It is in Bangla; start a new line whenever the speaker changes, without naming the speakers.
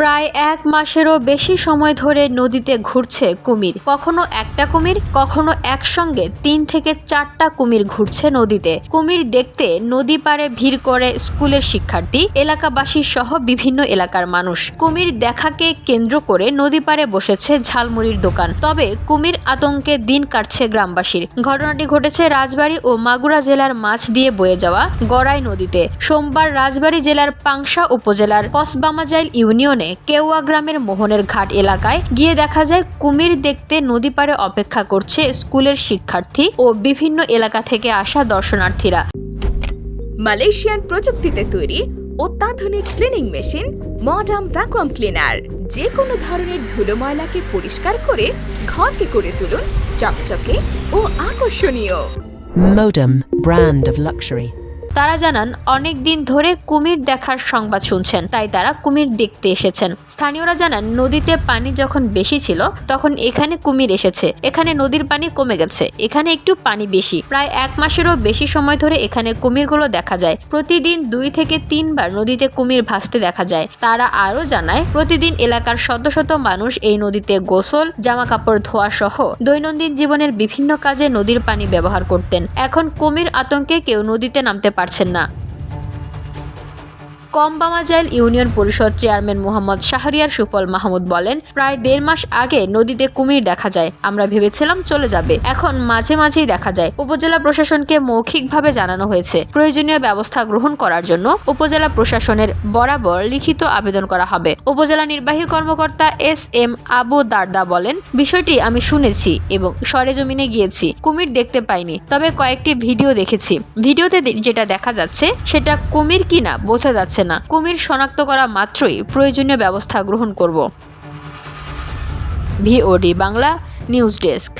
প্রায় এক মাসেরও বেশি সময় ধরে নদীতে ঘুরছে কুমির। কখনো একটা কুমির, কখনো একসঙ্গে তিন থেকে চারটা কুমির ঘুরছে নদীতে। কুমির দেখতে নদী পাড়ে ভিড় করে স্কুলের শিক্ষার্থী, এলাকাবাসী সহ বিভিন্ন এলাকার মানুষ। কুমির দেখাকে কেন্দ্র করে নদী পাড়ে বসেছে ঝালমুড়ির দোকান। তবে কুমির আতঙ্কে দিন কাটছে গ্রামবাসীর। ঘটনাটি ঘটেছে রাজবাড়ী ও মাগুরা জেলার মাছ দিয়ে বয়ে যাওয়া গড়াই নদীতে। সোমবার রাজবাড়ী জেলার পাংশা উপজেলার কসবামাজাইল ইউনিয়নে কেওয়া গ্রামের মোহনের ঘাট এলাকায় গিয়ে দেখা যায় কুমির দেখতে নদী পাড়ে অপেক্ষা করছে স্কুলের শিক্ষার্থী ও বিভিন্ন এলাকা থেকে আসা দর্শনার্থীরা
মালয়েশিয়ান প্রযুক্তিতে তৈরি অত্যাধুনিক cleaning machine modern vacuum cleaner যে কোনো ধরনের ধুলো ময়লাকে পরিষ্কার করে ঘরকে করে তুলুন চকচকে ও আকর্ষণীয়
Modem, brand of luxury.
তারা জানান, অনেক দিন ধরে কুমির দেখার সংবাদ শুনছেন, তাই তারা কুমির দেখতে এসেছেন। স্থানীয়রা জানান, নদীতে পানি যখন বেশি ছিল, তখন এখানে কুমির এসেছে। এখানে নদীর পানি কমে গেছে। এখানে একটু পানি বেশি। প্রায় এক মাসেরও বেশি সময় ধরে এখানে কুমিরগুলো দেখা যায়। প্রতিদিন দুই থেকে তিনবার নদীতে কুমির ভাসতে দেখা যায়। তারা আরও জানায়, প্রতিদিন এলাকার শত শত মানুষ এই নদীতে গোসল জামা কাপড় ধোয়া সহ দৈনন্দিন জীবনের বিভিন্ন কাজে নদীর পানি ব্যবহার করতেন। এখন কুমির আতঙ্কে কেউ নদীতে নামতে পারছেন না কমবামাজাইল ইউনিয়ন পরিষদ চেয়ারম্যান মোহাম্মদ শাহরিয়ার সুফল মাহমুদ বলেন, প্রায় দেড় মাস আগে নদীতে কুমির দেখা যায়। আমরা ভেবেছিলাম চলে যাবে। এখন মাঝে মাঝেই দেখা যায়। উপজেলা প্রশাসনকে মৌখিকভাবে জানানো হয়েছে। প্রয়োজনীয় ব্যবস্থা গ্রহণ করার জন্য উপজেলা প্রশাসনের বরাবর লিখিত আবেদন করা হবে। উপজেলা নির্বাহী কর্মকর্তা এস এম আবু দারদা বলেন, বিষয়টি আমি শুনেছি এবং সরেজমিনে গিয়েছি। কুমির দেখতে পাইনি, তবে কয়েকটি ভিডিও দেখেছি। ভিডিওতে যেটা দেখা যাচ্ছে, সেটা কুমির কিনা বোঝা যাচ্ছে না। কুমির শনাক্ত করা মাত্রই প্রয়োজনীয় ব্যবস্থা গ্রহণ করব। VOD Bangla news desk.